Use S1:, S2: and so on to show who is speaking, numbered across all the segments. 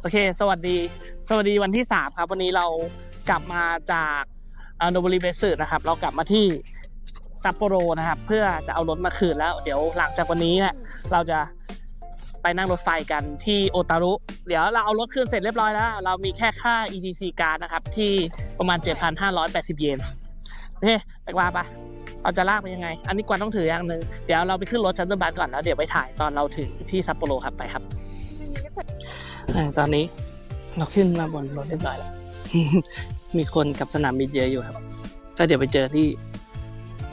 S1: โอเค สวัสดี สวัสดีวันที่สามครับ วันนี้เรากลับมาจากโนบุรีเบสึนะครับ เรากลับมาที่ซัปโปโรนะครับ เพื่อจะเอารถมาคืนแล้ว เดี๋ยวหลังจากวันนี้เนี่ยเราจะไปนั่งรถไฟกันที่โอตารุ เดี๋ยวเราเอารถคืนเสร็จเรียบร้อยแล้ว เรามีแค่ค่า EDC การดนะครับ ที่ประมาณ 7,580 เยนโอเคไปว่าปะเราจะลากไปยังไง อันนี้กวางต้องถืออย่างหนึ่งเดี๋ยวเราไปขึ้นรถชัตเตอร์บัสก่อนแล้วเดี๋ยวไปถ่ายตอนเราถึงที่ซัปโปโรครับไปครับ ตอนนี้เราขึ้นมาบนรถเรียบร้อยแล้ว มีคนกับสนามบินเยอะอยู่ครับ ก็เดี๋ยวไปเจอที่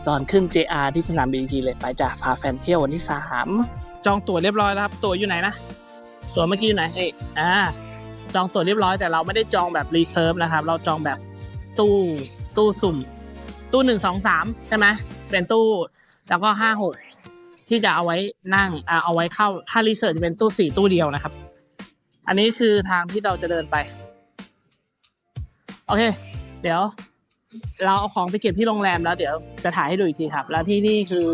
S1: ตอนขึ้น JR ที่สนามบินอีกทีเลยไปจ้ะพาแฟนเที่ยววันที่สามจองตั๋วเรียบร้อยแล้วครับตั๋วอยู่ไหนนะตั๋วเมื่อกี้อยู่ไหนเอ้ยอ่าจองตั๋วเรียบร้อยแต่เราไม่ได้จองแบบรีเซิร์ฟนะครับ เราจองแบบตู้ตู้สุ่ม ตู้หนึ่งสองสามใช่ไหมเป็นตู้แล้วก็ห้าหกที่จะเอาไว้นั่งอ่าเอาไว้เข้าถ้ารีเซิร์ชจะเป็นตู้สี่ตู้เดียวนะครับ อันนี้คือทางที่เราจะเดินไป โอเค เดี๋ยว เราเอาของไปเก็บที่โรงแรมแล้ว เดี๋ยวจะถ่ายให้ดูอีกทีครับ แล้วที่นี่คือ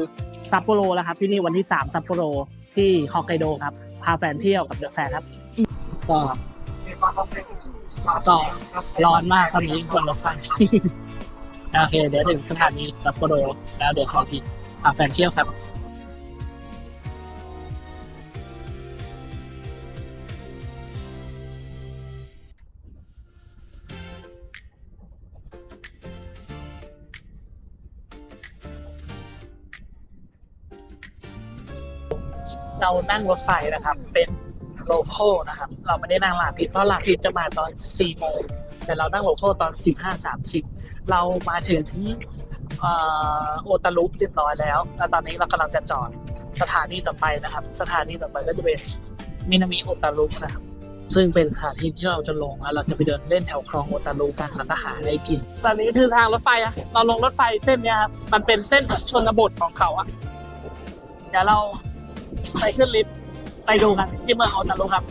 S1: ซัปโปโรแล้วครับ ที่นี่วันที่สามซัปโปโรที่ฮอกไกโดครับ พาแฟนเที่ยวกับเดอะแฟนครับก็ก็ร้อนมากตอนนี้บนรถไฟโอเค เดี๋ยวถึงสถานีซัปโปโรแล้วเดี๋ยวขอพี่พาแฟนเที่ยวครับ เรานั่งรถไฟนะครับ เป็นโลโก้นะครับ เราไม่ได้นั่งลาพิดเพราะลาพิดจะมาตอน4โมงแต่เรานั่งโลโก้ตอน 15.30 เรามาถึงที่โอตารุเรียบร้อยแล้วแล้วตอนนี้เรากำลังจะจอดสถานีต่อไปนะครับ สถานีต่อไปก็จะเป็นมินามิโอตารุนะครับ ซึ่งเป็นสถานที่ที่เราจะลงแล้วเราจะไปเดินเล่นแถวคลองโอตารุกันแล้วก็หาอะไรกิน ตอนนี้คือทางรถไฟอะเราลงรถไฟเส้นเนี้ยครับ มันเป็นเส้นชนบทของเขาอะเดี๋ยวเรา ไปขึ้นลิฟต์ไปดูกันที่เมืองโอตารุครับ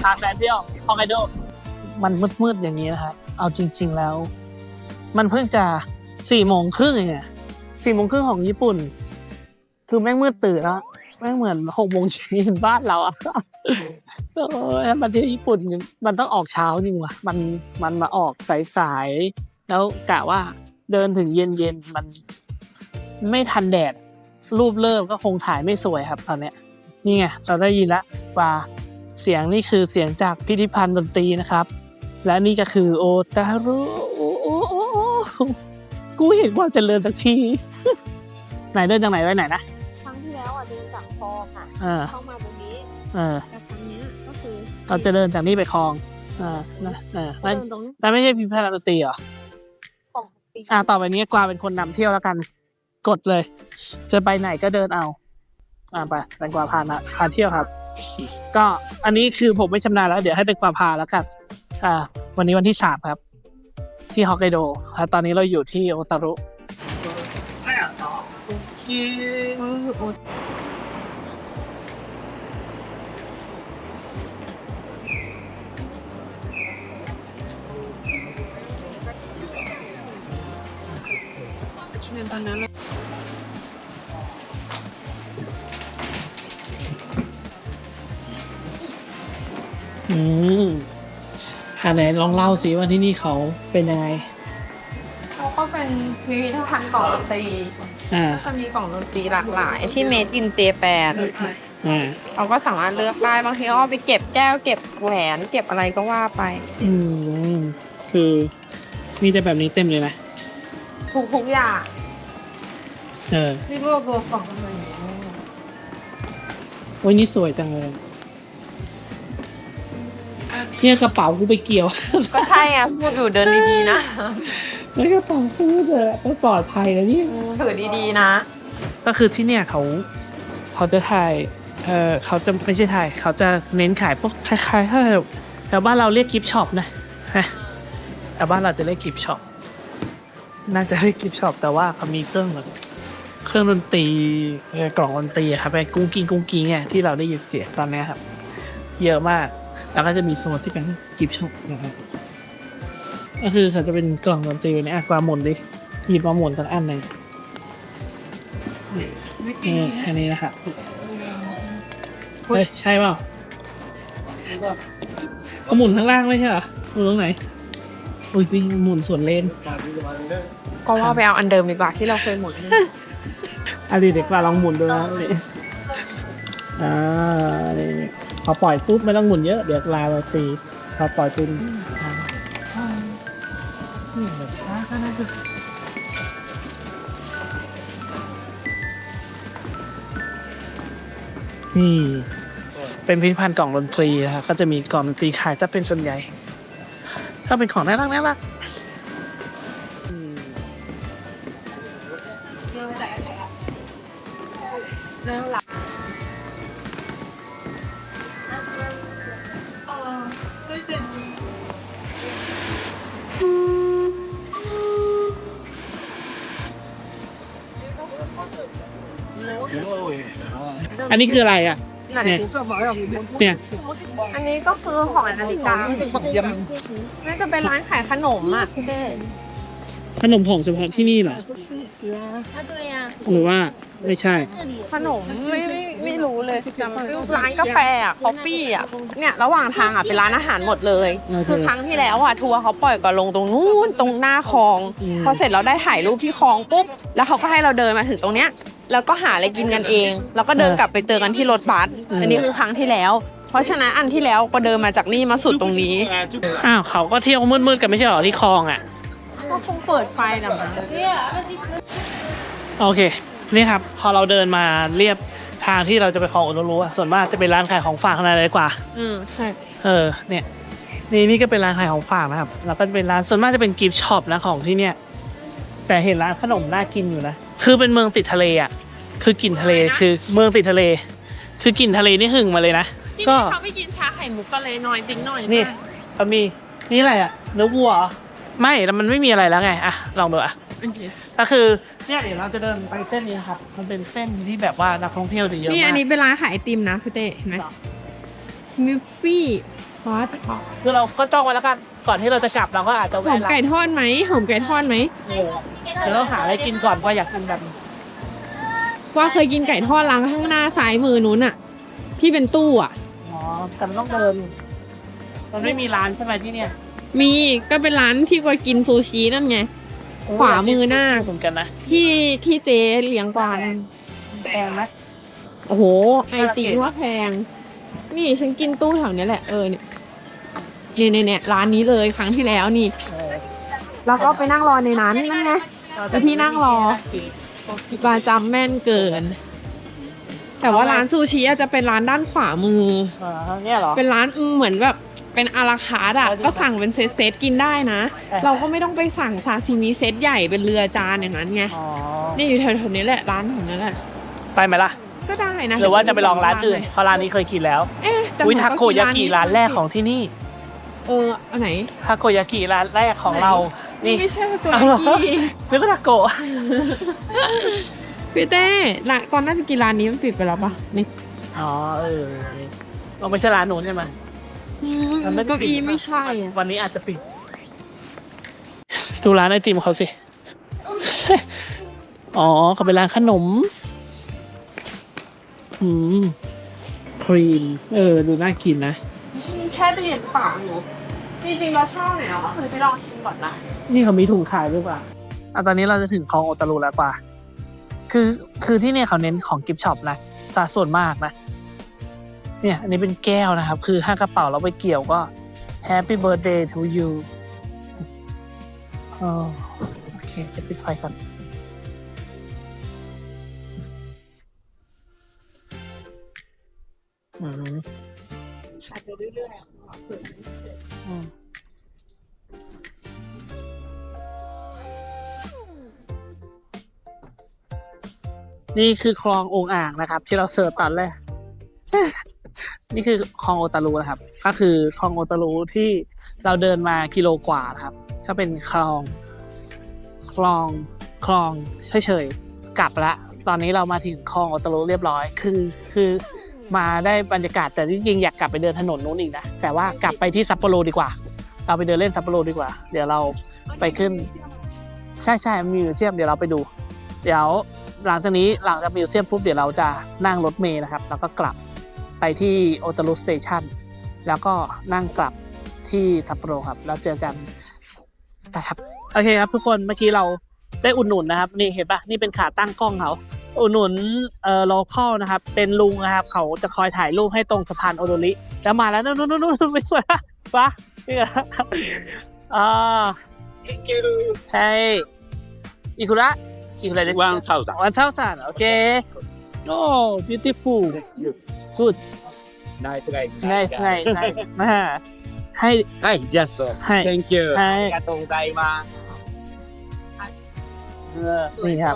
S1: พาแฟนเที่ยวฮอกไกโดมันมืดๆอย่างนี้นะครับเอาจริง ๆแล้ว มันเพิ่งจะสี่โมงครึ่งเองสี่โมงครึ่งของญี่ปุ่น คือแม่งมืดตื่นแล้วแม่งเหมือนหกโมงเช้าบ้านเราอะโอ้ยมาเที่ยวญี่ปุ่นมันต้องออกเช้าจริงว่ะมันมันมาออกสายๆแล้วกะว่าเดินถึงเย็นๆมันไม่ทันแดด รูปเริ่มก็คงถ่ายไม่สวยครับตอนเนี้ยนี่ไงเราได้ยินละว่าเสียงนี่คือเสียงจากพิธีพันธ์ดนตรีนะครับ และนี่ก็คือโอตารุโอโอโอโอกูเห็นความเจริญสักที ไหนเดินจากไหนไปไหนนะ
S2: ครั้งที่แล้วอะเดินจากคลองอะ
S1: เออ
S2: เข้ามาตรงนี้
S1: เออ
S2: แต่ครั้งเนี้ยก็คือ
S1: เราจะเดินจากนี่ไปคลองอ่านะเออ
S2: เดิ
S1: แล้ว
S2: นตรงนี้
S1: แล้วไม่ใช่พิพิธภัณฑ์ดนตรีเหรอ
S2: ของตี
S1: อ่าต่อไปนี้กวางเป็นคนนำเที่ยวแล้วกัน กดเลยจะไปไหนก็เดินเอาอ่าไปแตงกวาพานะพาเที่ยวครับ ก็อันนี้คือผมไม่ชำนาญแล้ว เดี๋ยวให้แตงกวาพาแล้วกันอ่า วันนี้วันที่สามครับ ที่ฮอกไกโดครับตอนนี้เราอยู่ที่โอตารุ
S2: ตอนนั้น
S1: อืมอ่าไหนลองเล่าสิว่าที่นี่เขาเป็นยังไง
S2: เขาก็เป็นพิพิธภัณฑ์กล่องดนตรี
S1: อ่า
S2: ก็จะมีกล่องดนตรีหลากหลาย ที่เมดอินเจแปน
S1: อ่า
S2: เราก็สามารถเลือกได้บางทีก็เอาไปเก็บแก้วเก็บแหวนเก็บอะไรก็ว่าไป
S1: อืม คือมีแต่แบบนี้เต็มเลยนะ
S2: ทุกทุกๆอย่าง
S1: เออ
S2: ที่รวบรวมกล่องกันมาอย่างนี้
S1: โอ้ยนี่สวยจังเลย เนี่ยกระเป๋ากูไปเกี่ยว
S2: ก็ใช่อะพูดอยู่เดินดีๆนะ
S1: แล้วกระเป๋ากูเถอะต้องปลอดภัยนะเนี่ย
S2: ถือดีๆนะ
S1: ก็คือที่เนี่ยเขาเขาจะถ่ายเออเขาจะไม่ใช่ถ่ายเขาจะเน้นขายพวกคล้ายๆถ้าแถวบ้านเราเรียกกิฟช็อปนะฮะแต่บ้านเราจะเรียกกิฟช็อปน่าจะเรียกกิฟช็อปแต่ว่าเขามีเครื่องแบบเครื่องดนตรีเออกล่องดนตรีอะครับไอ้กุ้งกิ้งกุ้งกิ้งไงที่เราได้ยินเสียงตอนเนี้ยครับ เยอะมาก แล้วก็จะมีโซนที่เป็นกิฟช็อปนะครับ ก็คือเขาจะเป็นกล่องดนตรีเนี่ยอะกวาหมุนดิหยิบมาหมุนสักอันหนึ่งนี่อันนี้นะครับเฮ้ยใช่เปล่าเอาหมุนข้างล่างไม่ใช่เหรอหมุนตรงไหนอุ้ยวิ่งหมุนสวนเลน
S2: ก็ว่าไปเอาอันเดิมดีกว่าที่เราเคยหมุน
S1: อะดีเด็กว่าลองหมุนดูนะนี่อ่านี่นี่ พอปล่อยปุ๊บไม่ต้องหมุนเยอะ เดี๋ยวลาเราซีพอปล่อยปุ๊บอ่แบบช้าก็น่าจะนี่เป็นพิพิธภัณฑ์กล่องดนตรีนะครับก็จะมีกล่องดนตรีขายจะเป็นส่วนใหญ่ ถ้าเป็นของน่ารักน่ารัก อันนี้คืออะไรอะ เนี่ยเนี่ย
S2: อันนี้ก็คือของนาฬิกาน่าจะเป็นร้านขายขนมอะ
S1: ขนมของเฉพาะที่นี่เหรอหรือว่าไม่ใช่
S2: ขนมไม่ไม่ไม่รู้เลยจำไม่รู้ร้านกาแฟอะคอฟฟี่อะเนี่ยระหว่างทางอะเป็นร้านอาหารหมดเลย
S1: โอเค
S2: คือครั้งที่แล้วอะทัวร์เขาปล่อยก่อนลงตรงนู้นตรงหน้าคลอง
S1: อืม
S2: พอเสร็จเราได้ถ่ายรูปที่คลองปุ๊บแล้วเขาก็ให้เราเดินมาถึงตรงเนี้ย แล้วก็หาอะไรกินกันเอง แล้วก็เดินกลับไปเจอกันที่รถบัสอันนี้คือครั้งที่แล้ว เพราะฉะนั้นอันที่แล้วก็เดินมาจากนี่มาสุดตรงนี้
S1: อ้าวเขาก็เที่ยวมืดๆกันไม่ใช่เหรอที่คลองอะ
S2: ก็คงเปิดไฟนะมั้ง
S1: โอเค นี่ครับ พอเราเดินมาเรียบทางที่เราจะไปคลองอุตรุอะส่วนมากจะเป็นร้านขายของฝากขนาดเลยกว่า
S2: อืมใช่
S1: เออ เนี่ย นี่นี่ก็เป็นร้านขายของฝากนะครับ แล้วก็เป็นร้านส่วนมากจะเป็นกิฟต์ช็อปนะของที่เนี่ย แต่เห็นร้านขนมน่ากินอยู่นะ คือเป็นเมืองติดทะเลอะ คือกลิ่นทะเลคือเมืองติดทะเล คือกลิ่นทะเลนี่หึงมาเลยนะ
S2: ที่
S1: ก็
S2: นี่เขาไม่กินชาไข่มุกกันเลยหน่อยติ๊งหน่อย
S1: นี่เขามีนี่อะไรอะเนื้อวัวเหรอไม่แล้วมันไม่มีอะไรแล้วไงอะลองดูอะก็คือเนี่ยเดี๋ยวเราจะเดินไปเส้นนี้ครับ มันเป็นเส้นที่แบบว่านักท่องเที่ยวเยอะมาก
S2: นี่อันนี้เป็นร้านขายไอติมนะพี่เต้เห็นไหมมิฟฟี่คอส
S1: คือเราก็จ้องไว้แล้วกัน ก่อนที่เราจะกลับเราก็อาจจะ
S2: หอ
S1: แวะ
S2: ม
S1: ร้าน
S2: ไก่ทอดไหมหอมไก่ทอดไหม
S1: เออเดี๋ยวเราหาอะไรกินก่อนว่าอยากกินแบบ
S2: กว่าเคยกินไก่ทอดร้านข้างหน้าซ้ายมือนู้นอะที่เป็นตู้อะ
S1: อ๋อแต่มันต้องเดิน มันไม่มีร้านใช่ไหมที่เนี่ย
S2: มีก็เป็นร้านที่กว่ากินซูชินั่นไงขวามือหน้า
S1: เหมือนกันนะ
S2: ที่ที่เจ๊เลี้ยงกวาง
S1: แพงไหม
S2: โอ้โหไอติมว่าแพง นี่ฉันกินตู้แถวเนี้ยแหละเออเนี่ย เนี่ยเนี่ยเนี่ยร้านนี้เลยครั้งที่แล้วนี่
S1: เออ
S2: แล้วก็ไปนั่งรอในนั้นนั่นไงแต่พี่นั่งรอปลาจำแม่นเกิน แต่ว่าร้านซูชิอะจะเป็นร้านด้านขวามือ
S1: อ่าเนี่ยเหรอ
S2: เป็นร้านเหมือนแบบเป็นอาราคาร์ดอะ
S1: เอาดี
S2: ก็สั่งเป็นเซตเซตๆกินได้นะ
S1: เออ
S2: เราก็ไม่ต้องไปสั่งซาซิมิเซตใหญ่เป็นเรือจานอย่างนั้นไง
S1: อ๋อ
S2: นี่อยู่แถวๆนี้แหละร้านของนั้นแหละ
S1: ไปไหมล่ะ
S2: ก็ได้นะ
S1: หรือว่าจะไปลองร้านอื่น เพราะร้านนี้เคยกินแล้ว
S2: เอ๊ะแต่
S1: วิ
S2: ผม
S1: ทาโกยากิร้านแรกของที่นี่
S2: เอออันไหน
S1: ทาโกยากิร้านแรกของเรา
S2: นี่
S1: นี่
S2: ไม่ใช่ตัว
S1: เอาเหรอ
S2: ที่
S1: นึกว่าทาโกะ
S2: พี่เต้ร้านก่อนหน้าจะกินร้านนี้มันปิดไปแล้วปะนี่
S1: อ๋อเออเราไม่ใช่ร้านนู้นใช่ไหม มันไม่ได้
S2: เก้าอี้
S1: ปิด
S2: ไม่ใช่อะ
S1: วันนี้อาจจะปิด ดูร้านไอติมเขาสิ อ๋อเขาเป็นร้านขนม อืม ครีม เออ ดูน่ากินนะ
S2: แค่เปลี่ยนฝาหนูจริงๆเราชอบเนี่ยเราก็คือไปลองชิมก่อนนะ
S1: นี่เขามีถุงขายด้วยป่ะอะตอนนี้เราจะถึงคลองโอตารุแล้วป่ะคือคือที่เนี่ยเขาเน้นของกิฟต์ช็อปนะสัดส่วนมากนะ เนี่ยอันนี้เป็นแก้วนะครับ คือถ้ากระเป๋าเราไปเกี่ยวก็ Happy Birthday to you อ๋อโอเคจะปิดไฟก่อนอืม อืมนี่คือคลององอ่างนะครับ ที่เราเสิร์ชตอนแรกนี่คือคลองโอตารูนะครับ ก็คือคลองโอตารูที่เราเดินมากิโลกว่านะครับ ก็เป็นคลองคลองคลองเฉยๆกลับละ ตอนนี้เรามาถึงคลองโอตารูเรียบร้อย คือคือ มาได้บรรยากาศแต่จริงๆอยากกลับไปเดินถนนนู้นอีกนะแต่ว่ากลับไปที่ซัปโปโรดีกว่า เราไปเดินเล่นซัปโปโรดีกว่า เดี๋ยวเราไปขึ้น ใช่ใช่มีมิวเซียมเดี๋ยวเราไปดู เดี๋ยวหลังจากนี้หลังจากมิวเซียมปุ๊บเดี๋ยวเราจะนั่งรถเมล์นะครับ แล้วก็กลับไปที่โอตารุสเตชันแล้วก็นั่งกลับที่ซัปโปโรครับ แล้วเจอกันไปครับโอเคครับทุกคนเมื่อกี้เราได้อุดหนุนนะครับ นี่เห็นปะนี่เป็นขาตั้งกล้องเขา อุดหนุนเอ่อโลคอลนะครับ เป็นลุงนะครับ เขาจะคอยถ่ายรูปให้ตรงสะพานโอโดริแล้วมาแล้วนู่นนู่นนู่นนู่นไม่สวยปะนี่อะอ่า
S3: Thank you.
S1: ใช่อิคุระอิคุระเด็ก
S3: One thousand.
S1: วันเท่าสันโอเค โอ้ beautiful good
S3: Nice, nice.
S1: nice nice nice มาให้
S3: はい、just so.
S1: ให้
S3: Thank you.
S1: ให้
S3: ありがとうございます。
S1: เออนี่ครับ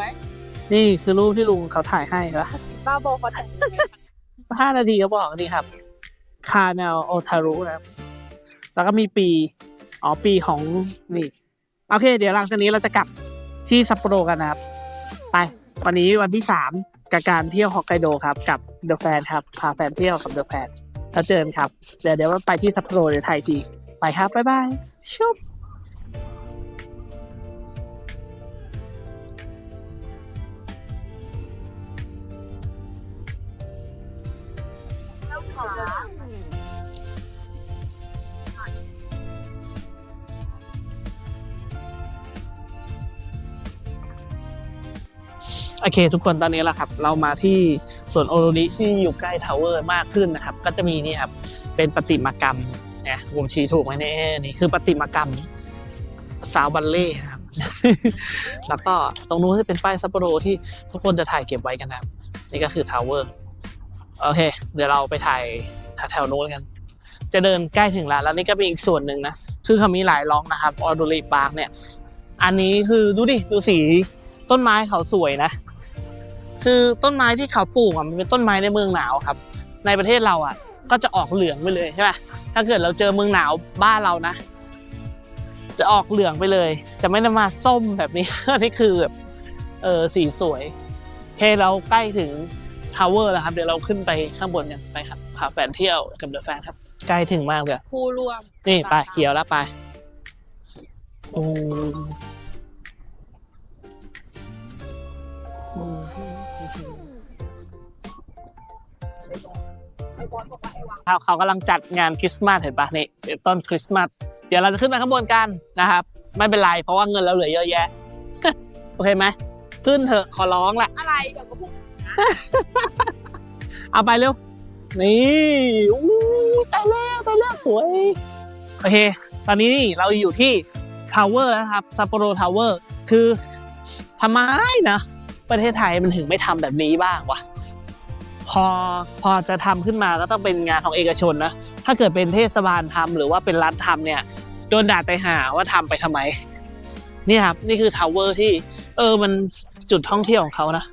S1: นี่คือรูปที่ลุงเขาถ่ายให้ละ
S2: บ้าโบเขาแต่ง
S1: ห้านาทีก็บอกนี่ครับ คาแนลโอทารุนะครับ แล้วก็มีปี อ๋อ ปีของนี่ โอเค เดี๋ยวหลังจากนี้เราจะกลับที่ซัปโปโรกันนะครับ ไป วันนี้วันที่สามกับการเที่ยวฮอกไกโดครับ กับเดอะแฟนครับ พาแฟนเที่ยวกับเดอะแฟนแล้วเจอกันครับ เดี๋ยวเดี๋ยวไปที่ซัปโปโรเดี๋ยวไทยที ไปครับ บ๊ายบายชุบ โอเค ทุกคนตอนนี้แหละครับ เรามาที่สวนโอโรริที่อยู่ใกล้ทาวเวอร์มากขึ้นนะครับ ก็จะมีนี่ครับเป็นประติมากรรมเนี่ยผมชี้ถูกไหมเนี่ยนี่คือประติมากรรมสาวบัลเล่ครับ แล้วก็ตรงนู้นจะเป็นป้ายซัปโปโรที่ทุกคนจะถ่ายเก็บไว้กันนะนี่ก็คือทาวเวอร์โอเค เดี๋ยวเราไปถ่ายแถวๆนู้นกัน จะเดินใกล้ถึงแล้ว แล้วนี่ก็เป็นอีกส่วนหนึ่งนะ คือเขามีหลายล็อกนะครับออโดริปาร์คเนี่ย อันนี้คือดูดิ ดูสีต้นไม้เขาสวยนะ คือต้นไม้ที่เขาปลูกอะมันเป็นต้นไม้ในเมืองหนาวครับ ในประเทศเราอะ ก็จะออกเหลืองไปเลยใช่ไหมถ้าเกิดเราเจอเมืองหนาวบ้านเรานะ จะออกเหลืองไปเลย จะไม่ได้มาส้มแบบนี้อันนี้คือแบบเออสีสวยโอเคเราใกล้ถึงทาวเวอร์แล้วครับ เดี๋ยวเราขึ้นไปข้างบนกันไปครับพาแฟนเที่ยวกับเดอะแฟนครับ ใกล้ถึงมากเลย
S2: ผู้ร่วม
S1: นี่ไปเขียวแล้วไปโอ้ เขาเขากำลังจัดงานคริสต์มาสเห็นปะนี่ต้นคริสต์มาสเดี๋ยวเราจะขึ้นไปข้างบนกันนะครับ ไม่เป็นไรเพราะว่าเงินเราเหลือเยอะแยะ โอเคไหมขึ้นเถอะขอร้องแหละ
S2: อะไรเดี๋ยวก็พูด
S1: เอาไปเร็ว นี่อู้ตายแล้วตายแล้วสวย โอเค ตอนนี้นี่เราอยู่ที่ทาวเวอร์แล้วนะครับซัปโปโรทาวเวอร์คือทำไมนะ ประเทศไทยมันถึงไม่ทำแบบนี้บ้างวะพอพอจะทำขึ้นมาก็ต้องเป็นงานของเอกชนนะถ้าเกิดเป็นเทศบาลทำหรือว่าเป็นรัฐทำเนี่ยโดนด่าไปหาว่าทำไปทำไมนี่ครับนี่คือทาวเวอร์ที่ เออมันจุดท่องเที่ยวของเขานะ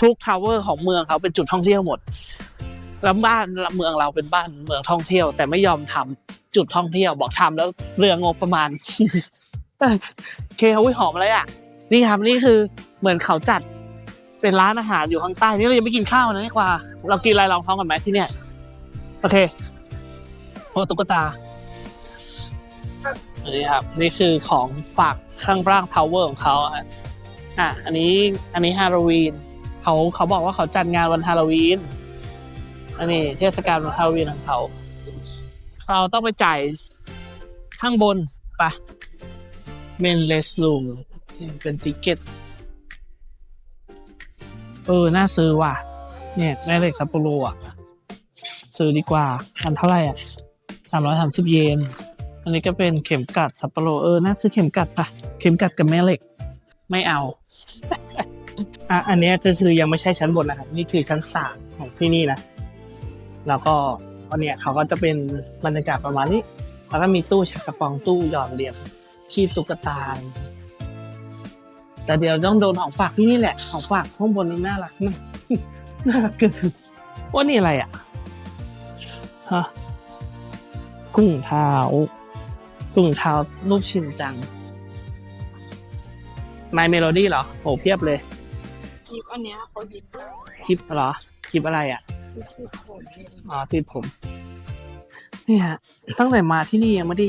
S1: ทุกทาวเวอร์ของเมืองเขาเป็นจุดท่องเที่ยวหมดแล้วบ้านเมืองเราเป็นบ้านเมืองท่องเที่ยว แต่ไม่ยอมทำจุดท่องเที่ยวบอกทำแล้วเรืองบประมาณเคเขาหอมอะไรอะ นี่ครับนี่คือเหมือนเขาจัด เป็นร้านอาหารอยู่ข้างใต้นี่เรายังไม่กินข้าวนะนี่กว่า เรากินอะไรลองท้องกันไหมที่เนี่ย โอเคโอ้ตุ๊กตานี่ครับ นี่คือของฝากข้างล่างทาวเวอร์ของเขาอะอะอันนี้อันนี้ฮาโลวีนเขาเขาบอกว่าเขาจัดงานวันฮาโลวีนอันนี้เทศกาลวันฮาโลวีนของเขา เราต้องไปจ่ายข้างบนไปเมนเลสลูมเป็นติเกต เออ น่าซื้อว่ะ เนี่ยได้เลยซัปโปโรอะ ซื้อดีกว่าอันเท่าไหร่อะสามร้อยสามสิบเยน อันนี้ก็เป็นเข็มกัดซัปโปโรเออ น่าซื้อเข็มกัดปะเข็มกัดกับแม่เหล็ก ไม่เอา อะ อันนี้ก็คือยังไม่ใช่ชั้นบนนะครับ นี่คือชั้นสามของที่นี่นะ แล้วก็อันเนี้ยเขาก็จะเป็นบรรยากาศประมาณนี้ แล้วก็มีตู้ชักกระปองตู้หยอดเหรียญขี้ตุ๊กตา แต่เดี๋ยวต้องโดนของฝากที่นี่แหละ ของฝากข้างบนนี้น่ารักมากน่ารักเกินว่านี่อะไรอะฮะกุ้งเท้ากุ้งเท้ารูปชินจัง My Melody เหรอโหเพียบเลย
S2: คลิปอันเนี้ยเขาหยิบ
S1: คลิปเหรอคลิปอะไรอะ
S2: ซื้อคือผม
S1: อ๋อติดผมเนี่ยตั้งแต่มาที่นี่ยังไม่ได้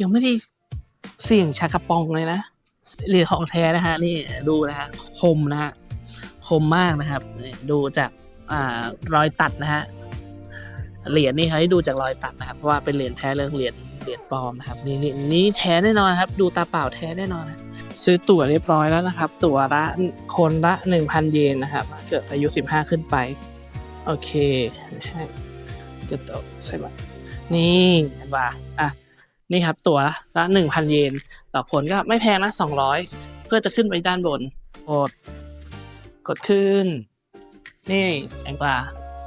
S1: ยังไม่ได้เสี่ยงชากระปองเลยนะ เรียของแท้นะฮะนี่ดูนะฮะคมนะฮะคมมากนะครับดูจากอ่ารอยตัดนะฮะเหรียญนี่ให้ดูจากรอยตัดนะครับเพราะว่าเป็นเหรียญแท้เรื่องเหรียญเหรียญปลอมนะครับนี่นี่นี่แท้แน่นอนครับ ดูตาเปล่าแท้แน่นอนนะซื้อตั๋วเรียบร้อยแล้วนะครับ ตั๋วละคนละหนึ่งพันเยนนะครับเกิดอายุสิบห้าขึ้นไป โอเคใช่จะตกใช่ไหมนี่เห็นป่ะอะ นี่ครับตั๋วละหนึ่งพันเยน ต่อคนก็ไม่แพงนะสองร้อยเพื่อจะขึ้นไปด้านบนกดกดขึ้น นี่แองกวา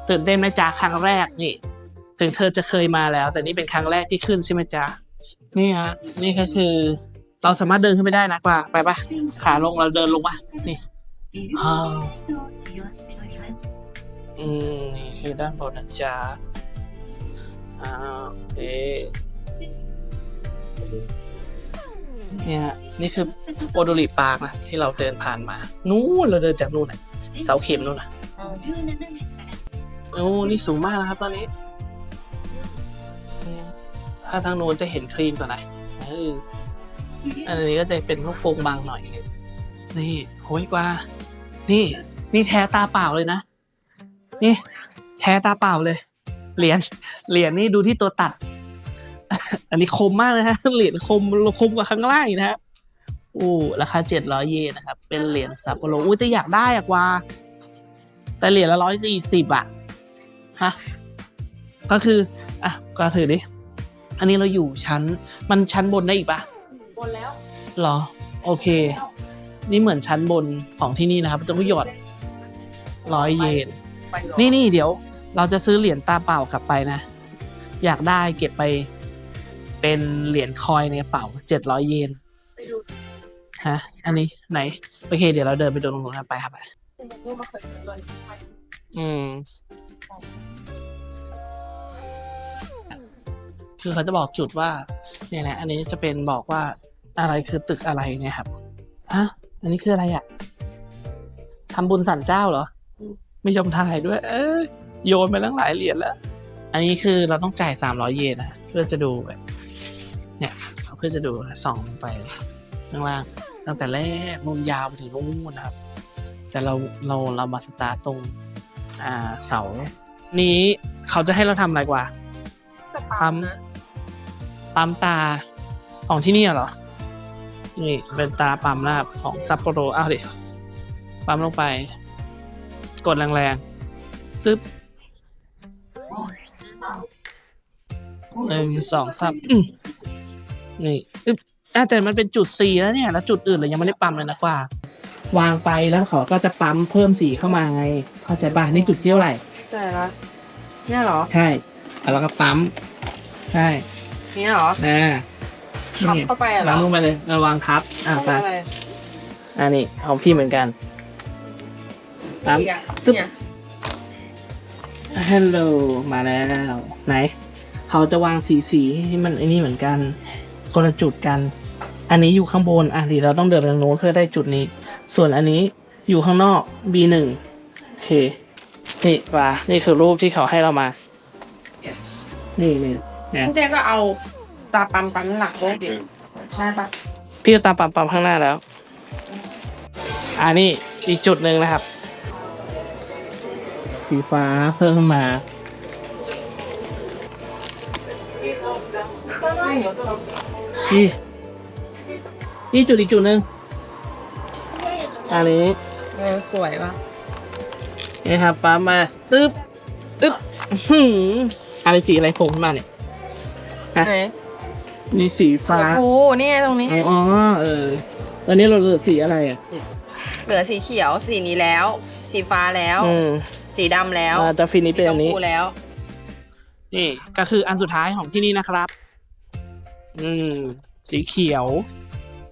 S1: ตื่นเต้นไหมจ๊ะครั้งแรกนี่ ถึงเธอจะเคยมาแล้ว แต่นี่เป็นครั้งแรกที่ขึ้นใช่ไหมจ๊ะนี่ฮะนี่ก็คือ เราสามารถเดินขึ้นไปได้นะกว่าไปปะขาลงเราเดินลงปะนี่อ่าอืมนี่คือด้านบนนะจ๊ะอ่าโอเค เนี่ยฮะนี่คือโอโดริปาร์กนะที่เราเดินผ่านมา นู้นเราเดินจากนู่นน่ะเสาเข็มนู่นนะโอ้นี่สูงมากนะครับ ตอนนี้อืมถ้าทางโน้นจะเห็นคลีนกว่าหน่อยเอออันนี้ก็จะเป็นพวกโฟงบางหน่อย นี่โหยกว่า นี่ นี่แท้ตาเปล่าเลยนะ นี่ แท้ตาเปล่าเลย เหรียญ เหรียญนี่ดูที่ตัวตัด อันนี้คมมากเลยฮะเหรียญคมคมกว่าข้างล่างอีกนะฮะโอ้ราคาเจ็ดร้อยเยนนะครับ เป็นเหรียญซัปโปโรอุ้ยแต่อยากได้อะกว่า แต่เหรียญละร้อยสี่สิบอะฮะก็คืออะก็ถือดิอันนี้เราอยู่ชั้น มันชั้นบนได้อีกปะ
S2: บนแล้ว
S1: เหรอ โอเค นี่เหมือนชั้นบนของที่นี่นะครับต้องหยอดร้อยเยน นี่นี่เดี๋ยว เราจะซื้อเหรียญตาเปล่ากลับไปนะ อยากได้เก็บไป เป็นเหรียญคอยในกระเป๋าเจ็ดร้อยเยนฮะ อันนี้ไหน โอเค เดี๋ยวเราเดินไปดูตรงนู้นกันไปครับ
S2: นี่มาเคยซื้อตัวนี้
S1: อืม คือเขาจะบอกจุดว่า เนี่ยนะ อันนี้จะเป็นบอกว่าอะไรคือตึกอะไรเนี่ยครับฮะอันนี้คืออะไรอะ่ะทำบุญสันเจ้าเหรอ ไม่ยอมถ่ายด้วย เอ้ยโยนไปตั้งหลายเหรียญแล้ว อันนี้คือเราต้องจ่ายสามร้อยเยนนะเพื่อจะดูแบบ เนี่ยเพื่อจะดูส่องลงไปข้างล่างตั้งแต่แรกนู่นยาวไปถึงนู่นนะครับ แต่เราเราเรามาสตาร์ตรงอ่าเสา นี้เขาจะให้เราทำอะไรกว่าปั๊มปั๊มตาของที่นี่เหรอ นี่เป็นตาปั๊มนะครับของซัปโปโรอ้าวดิปั๊มลงไป กดแรงๆตึ๊บหนึ่งสองสาม นี่อึ๊บอะแต่มันเป็นจุดสีแล้วเนี่ย แล้วจุดอื่นเรายังไม่ได้ปั๊มเลยนะฟ้าวางไปแล้วเขาก็จะปั๊มเพิ่มสีเข้ามาไง เข้าใจป่ะนี่จุดที่เท่าไหร่
S2: แต่ละเนี่ยเหรอ
S1: ใช่แล้วก็ปั๊มใช่
S2: เนี่ยเหรอ
S1: อ่า
S2: ขับเข้าไปเหรอ
S1: ล้างลงไปเลยระวังครับ อ่าไป
S2: เข้าไป
S1: อันนี้ของพี่เหมือนกันปั๊ม
S2: อีกอะ
S1: ตึ๊บ
S2: เนี่ย
S1: ฮัลโหลมาแล้ว ไหน เขาจะวางสีสีให้มันไอ้นี่เหมือนกัน คนละจุดกัน อันนี้อยู่ข้างบนอะเดียวเราต้องเดินไปทางโน้นเพื่อได้จุดนี้ ส่วนอันนี้อยู่ข้างนอก B1 โอเค นี่ว่านี่คือรูปที่เขาให้เรามา yes นี่นี่เนี่ย
S2: พี่เจ๊ก็เอาตาปั๊มปั๊มหลักโลกดิได้ปะ
S1: พี่เอาตามปั๊มปั๊มข้างหน้าแล้วอันนี้อีกจุดหนึ่งนะครับสีฟ้าเพิ่มมา นี่นี่จุดอีกจุดหนึ่งอันนี้
S2: เออสวยปะ
S1: นี่ครับปั๊มมาตึ๊บตึ๊บอื้อหืออะไรสีอะไรโผล่ขึ้นมาเนี่ยฮะ
S2: ไหน
S1: นี่สี
S2: สี
S1: ฟ้า
S2: ชมพูนี่ไงตรงนี้
S1: อ๋อเออตอนนี้เราเหลือสีอะไรอะ
S2: เหลือสีเขียว สีนี้แล้ว สีฟ้าแล้ว
S1: อืม
S2: สีดำแล้ว
S1: อ่าจะฟินิช
S2: สี
S1: เป็น
S2: ช
S1: อั
S2: ม
S1: นนี้
S2: พูแล้ว
S1: นี่ก็คืออันสุดท้ายของที่นี่นะครับ อืม สีเขียว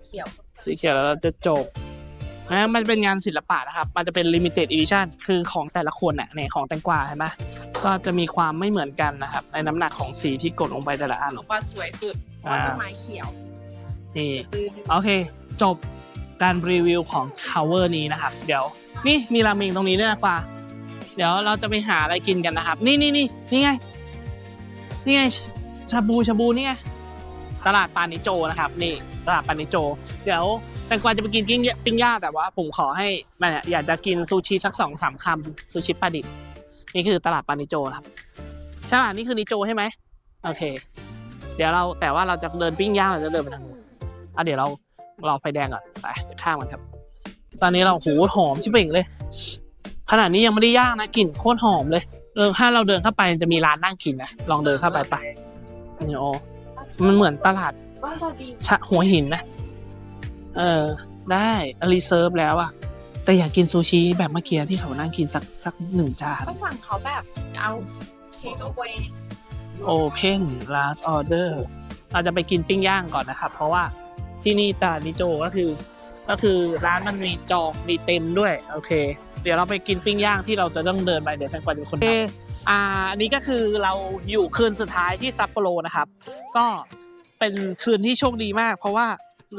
S2: เขียว
S1: สีเขียวแล้วเราจะจบนะมันเป็นงานศิลปะนะครับ มันจะเป็น limited edition คือของแต่ละคนน่ะเนี่ยของแตงกวาเห็นไหมก็จะมีความไม่เหมือนกันนะครับ ในน้ำหนักของสีที่กดลงไปแต่ละอัน
S2: บอกว่าสวยสุด
S1: อ่า
S2: ต้นไม้เขียว
S1: นี่
S2: ซื้อ
S1: โอเค จบการรีวิวของ Tower นี้นะครับ เดี๋ยว นี่มีราเมงตรงนี้ด้วยนะกว่าเดี๋ยวเราจะไปหาอะไรกินกันนะครับ นี่นี่นี่นี่ไง นี่ไงชาบูชาบูนี่ไง ตลาดปานิโจนะครับ นี่ตลาดปานิโจ เดี๋ยวแตงกวาจะไปกินปิ้งปิ้งย่างแต่ว่าผมขอให้แม่อยากจะกินซูชิสักสองสามคำซูชิปลาดิบนี่คือตลาดปานิโจครับชช่ป่ะนี่คือนิโจใช่ไหมโอเค เดี๋ยวเราแต่ว่าเราจะเดินปิ้งย่างเราจะเดินไปทางนู้นอะเดี๋ยวเรารอไฟแดงก่อนไปข้ามมันครับ ตอนนี้เราโหหอมชิบเป่งเลยขนาดนี้ยังไม่ได้ย่างนะกลิ่นโคตรหอมเลยเออถ้าเราเดินเข้าไปจะมีร้านนั่งกินนะลองเดินเข้าไปไปนี่โอ มันเหมือนตลาดชะหัวหินนะ เออ ได้รีเซิร์ฟแล้วอะแต่อยากกินซูชิแบบเมื่อกี้ที่เขานั่งกินสักสักหนึ่งจาน
S2: ก็สั่งเขาแบบเอาเทคเอาไว้
S1: Open Last Order เราจะไปกินปิ้งย่างก่อนนะครับ เพราะว่าที่นี่ตลาดนิโจก็คือ ก็คือร้านมันมีจองมีเต็มด้วย โอเค เดี๋ยวเราไปกินปิ้งย่างที่เราจะต้องเดินไปเดี๋ยวแฟนกวาเป็นคนทำ อ่าอันนี้ก็คือเราอยู่คืนสุดท้ายที่ซัปโปโรนะครับ ก็เป็นคืนที่โชคดีมาก เพราะว่า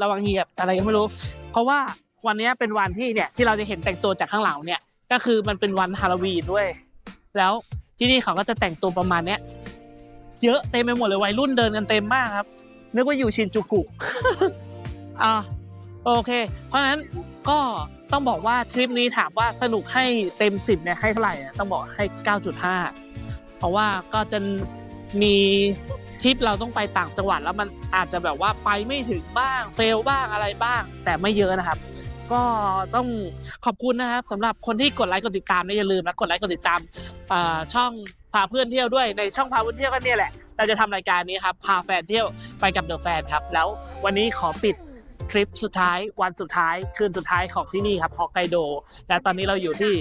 S1: ระวังเหยียบอะไรก็ไม่รู้ เพราะว่าวันนี้เป็นวันที่เนี่ยที่เราจะเห็นแต่งตัวจากข้างหลังเนี่ย ก็คือมันเป็นวันฮาโลวีนด้วย แล้วที่นี่เขาก็จะแต่งตัวประมาณเนี้ยเยอะเต็มไปหมดเลยวัยรุ่นเดินกันเต็มมากครับนึกว่าอยู่ชินจูกุอ่า โอเค เพราะฉะนั้นก็ต้องบอกว่าทริปนี้ถามว่าสนุกให้เต็มสิบเนี่ยให้เท่าไหร่อะต้องบอกให้ 9.5 เพราะว่าก็จะมีทริปเราต้องไปต่างจังหวัดแล้วมันอาจจะแบบว่าไปไม่ถึงบ้างเฟลบ้างอะไรบ้าง แต่ไม่เยอะนะครับ ก็ต้องขอบคุณนะครับสำหรับคนที่กดไลค์กดติดตามนะอย่าลืมนะกดไลค์กดติดตามช่องพาเพื่อนเที่ยวด้วยในช่องพาเพื่อนเที่ยวก็เนี่ยแหละเราจะทำรายการนี้ครับพาแฟนเที่ยวไปกับเดอะแฟนครับ แล้ววันนี้ขอปิด คลิปสุดท้ายวันสุดท้ายคืนสุดท้ายของที่นี่ครับฮอกไกโดและตอนนี้เราอยู่ที่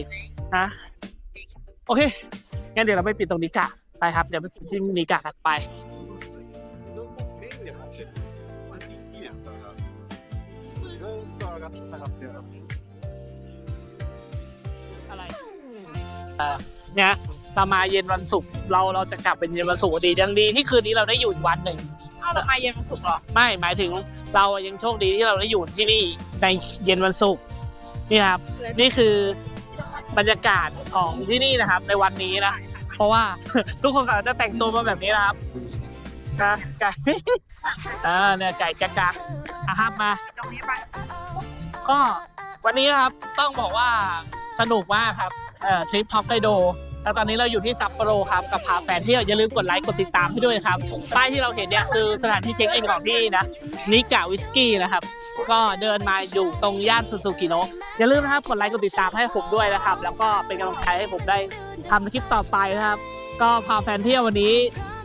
S1: ฮะโอเคงั้นเดี๋ยวเราไปปิดตรงนี้กะไปครับ เดี๋ยวไปปิดที่นี้กะกันไปเนี่ยเามาเย็นวันศุกร์เราเราจะกลับเป็นเย็นวันศุกร์ดีดังดีที่คืนนี้เราได้อยู่อีกวันหนึ่ง
S2: เอ้าเรมาเย็นวันศุกร์หรอ
S1: ไม่หมายถึง เรายังโชคดีที่เราได้อยู่ที่นี่ในเย็นวันศุกร์นี่ครับ นี่คือบรรยากาศของที่นี่นะครับ ในวันนี้นะ เพราะว่า ทุกคนก็จะแต่งตัวมาแบบนี้นะครับนะไก่ อ่าเนี่ยไก่กะกะอะครับมา
S2: ตรงนี้ไป
S1: ก็วันนี้นะครับต้องบอกว่าสนุกมากครับเอ่อทริปฮอกไกโด แล้วตอนนี้เราอยู่ที่ซัปโปโรครับกับพาแฟนเที่ยวอย่าลืมกดไลค์กดติดตามให้ด้วยครับป้ายที่เราเห็นเนี่ยคือสถานที่เช็คอินของที่นะนิกะวิสกี้นะครับ ก็เดินมาอยู่ตรงย่านซูซูกิโนะอย่าลืมนะครับกดไลค์กดติดตามให้ผมด้วยนะครับ แล้วก็เป็นกำลังใจให้ผมได้ทำคลิปต่อไปนะครับ ก็พาแฟนเที่ยววันนี้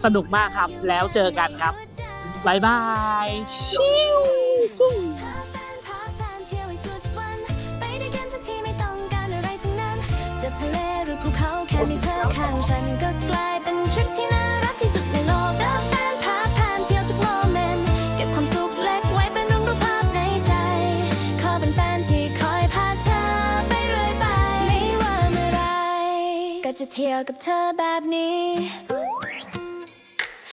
S1: สนุกมากครับแล้วเจอกันครับบายบายชิว
S4: ค่มีเธอข้างฉันก็กลายเป็นทริปที่น่ารักที่สุดในโลกเดอะแฟนพาแฟนเที่ยวทุกโมเมนต์เก็บความสุขเล็กไว้เป็นรูปภาพในใจ ขอเป็นแฟนที่คอยพาเธอไปเรื่อยไป ไม่ว่าเมื่อไรก็จะเที่ยวกับเธอแบบนี้